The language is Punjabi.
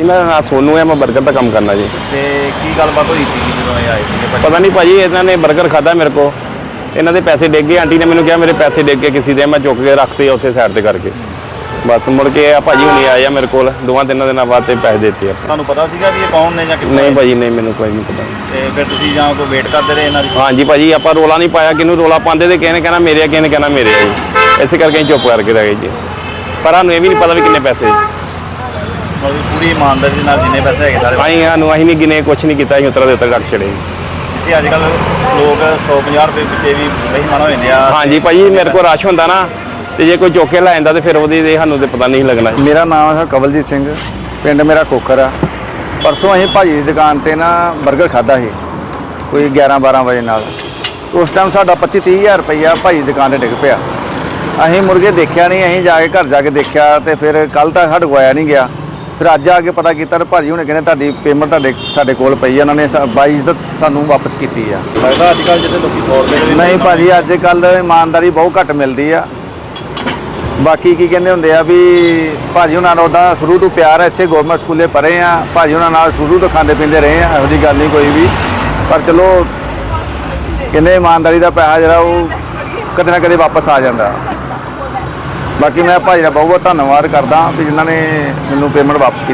ਇਹਨਾਂ ਦਾ ਨਾਂ ਸੋਨੂ ਹੈ ਮੈਂ 버ਗਰ ਦਾ ਕੰਮ ਕਰਨਾ ਜੀ। ਤੇ ਕੀ ਗੱਲਬਾਤ ਹੋਈ ਸੀ ਜਦੋਂ ਇਹ ਆਏ ਭਾਜੀ? ਪਤਾ ਨਹੀਂ ਭਾਜੀ ਇਹਨਾਂ ਨੇ 버ਗਰ ਖਾਦਾ ਮੇਰੇ ਕੋ ਇਹਨਾਂ ਦੇ ਪੈਸੇ ਡਿੱਗ ਗਏ। ਆਂਟੀ ਨੇ ਮੈਨੂੰ ਕਿਹਾ ਮੇਰੇ ਪੈਸੇ ਡਿੱਗ ਗਏ ਕਿਸੇ ਦੇ। ਮੈਂ ਚੁੱਕ ਕੇ ਰੱਖਤੇ ਉੱਥੇ ਸਾਈਡ ਤੇ ਕਰਕੇ। ਬਸ ਮੁੜ ਕੇ ਆ ਭਾਜੀ ਹੁਣੇ ਆਏ ਆ ਮੇਰੇ ਕੋਲ। ਦੋਵਾਂ ਤਿੰਨਾਂ ਦਿਨਾਂ ਬਾਅਦ ਤੇ ਪੈਸੇ ਦਿੱਤੇ ਆ। ਤੁਹਾਨੂੰ ਪਤਾ ਸੀਗਾ ਵੀ ਇਹ ਕੌਣ ਨੇ ਜਾਂ ਕਿੱਥੋਂ ਨਹੀਂ? ਭਾਜੀ ਨਹੀਂ ਮੈਨੂੰ ਕੋਈ ਨਹੀਂ ਪਤਾ। ਤੇ ਫਿਰ ਤੁਸੀਂ ਜਾਂ ਕੋਈ ਵੇਟ ਕਰਦੇ ਰਹੇ ਇਹਨਾਂ ਦੀ? ਹਾਂਜੀ ਭਾਜੀ ਆਪਾਂ ਰੋਲਾ ਨਹੀਂ ਪਾਇਆ। ਕਿਹਨੂੰ ਰੋਲਾ ਪਾਉਂਦੇ ਤੇ ਕਿਸੇ ਨੇ ਕਹਿਣਾ ਮੇਰੇ ਆ ਕਿਸੇ ਨੇ ਕਹਿਣਾ ਮੇਰੇ ਆ ਜੀ। ਇਸੇ ਕਰਕੇ ਚੁੱਪ ਕਰਕੇ ਰਹਿ ਗਏ ਜੀ। ਪਰ ਸਾਨੂੰ ਇਹ ਵੀ ਨਹੀਂ ਪਤਾ ਵੀ ਕਿੰਨੇ ਪੈਸੇ। ਮਤਲਬ ਪੂਰੀ ਇਮਾਨਦਾਰੀ ਨਾਲ ਜਿੰਨੇ ਪੈਸੇ ਹੈਗੇ ਸਾਰੇ ਅਸੀਂ ਸਾਨੂੰ ਅਸੀਂ ਨਹੀਂ ਗਿਣੇ ਕੁਛ ਨਹੀਂ ਕੀਤਾ ਅਸੀਂ ਉਤਰਾ ਦੇ ਉੱਤੇ ਰੱਖ ਛੜੇ ਤੇ ਅੱਜ ਕੱਲ ਲੋਕ 150 ਰੁਪਏ ਪਿੱਛੇ ਵੀ ਬੇਈਮਾਨ ਹੋ ਜਾਂਦੇ ਆ। ਹਾਂਜੀ ਭਾਜੀ ਮੇਰੇ ਕੋਲ ਰਸ਼ ਹੁੰਦਾ ਨਾ ਤੇ ਜੇ ਕੋਈ ਚੁੱਕ ਕੇ ਲੈ ਜਾਂਦਾ ਤੇ ਫਿਰ ਉਹਦੀ ਦੇ ਸਾਨੂੰ ਤੇ ਪਤਾ ਨਹੀਂ ਲੱਗਣਾ। ਮੇਰਾ ਨਾਮ ਹੈ ਕਵਲਜੀਤ ਸਿੰਘ ਪਿੰਡ ਮੇਰਾ ਕੋਕਰ ਆ। ਪਰਸੋਂ ਅਸੀਂ ਭਾਜੀ ਦੀ ਦੁਕਾਨ ਤੇ ਨਾ 버ਗਰ ਖਾਦਾ ਸੀ ਕੋਈ 11 12 ਵਜੇ ਨਾਲ। ਉਸ ਟਾਈਮ ਸਾਡਾ 25 30000 ਰੁਪਈਆ ਭਾਜੀ ਦੀ ਦੁਕਾਨ ਤੇ ਡਿੱਗ ਪਿਆ। ਅਸੀਂ ਮੁਰਗੇ ਦੇਖਿਆ ਨਹੀਂ ਅਸੀਂ ਜਾ ਕੇ ਘਰ ਜਾ ਕੇ ਦੇਖਿਆ ਤੇ ਫਿਰ ਕੱਲ ਤਾਂ ਸਾਡੇ ਕੋਲ ਆਇਆ ਨਹੀਂ ਗਿਆ। ਫਿਰ ਅੱਜ ਆ ਕੇ ਪਤਾ ਕੀਤਾ ਤੇ ਭਾਜੀ ਹੁਣੇ ਕਹਿੰਦੇ ਤੁਹਾਡੀ ਪੇਮੈਂਟ ਤੁਹਾਡੇ ਸਾਡੇ ਕੋਲ ਪਈ ਆ ਉਹਨਾਂ ਨੇ ਬਾਈ ਦਾ ਸਾਨੂੰ ਵਾਪਸ ਕੀਤੀ ਆ। ਲੱਗਦਾ ਅੱਜ ਕੱਲ ਜਿਹੜੇ ਲੋਕੀ 100 ਰੁਪਏ ਦੇ ਵੀ ਨਹੀਂ ਭਾਜੀ ਅੱਜ ਕੱਲ ਇਮਾਨਦਾਰੀ ਬਹੁਤ ਘੱਟ ਮਿਲਦੀ ਆ। ਬਾਕੀ ਕੀ ਕਹਿੰਦੇ ਹੁੰਦੇ ਆ ਵੀ ਭਾਜੀ ਉਹਨਾਂ ਨਾਲ ਉਹਦਾ ਸ਼ੁਰੂ ਤੋਂ ਪਿਆਰ ਐ ਇਸੇ ਗਵਰਨਮੈਂਟ ਸਕੂਲੇ ਪੜ੍ਹੇ ਆ। ਭਾਜੀ ਉਹਨਾਂ ਨਾਲ ਸ਼ੁਰੂ ਤੋਂ ਖਾਂਦੇ ਪੀਂਦੇ ਰਹੇ ਆ ਇਹੋ ਜਿਹੀ ਗੱਲ ਨਹੀਂ ਕੋਈ ਵੀ। ਪਰ ਚਲੋ ਕਹਿੰਦੇ ਇਮਾਨਦਾਰੀ ਦਾ ਪੈਸਾ ਜਿਹੜਾ ਉਹ ਕਦੇ ਨਾ ਕਦੇ ਵਾਪਸ ਆ ਜਾਂਦਾ। ਬਾਕੀ ਮੈਂ ਭਾਜੀ ਦਾ ਬਹੁਤ ਬਹੁਤ ਧੰਨਵਾਦ ਕਰਦਾ ਵੀ ਜਿਨ੍ਹਾਂ ਨੇ ਮੈਨੂੰ ਪੇਮੈਂਟ ਵਾਪਸ ਕੀਤੀ।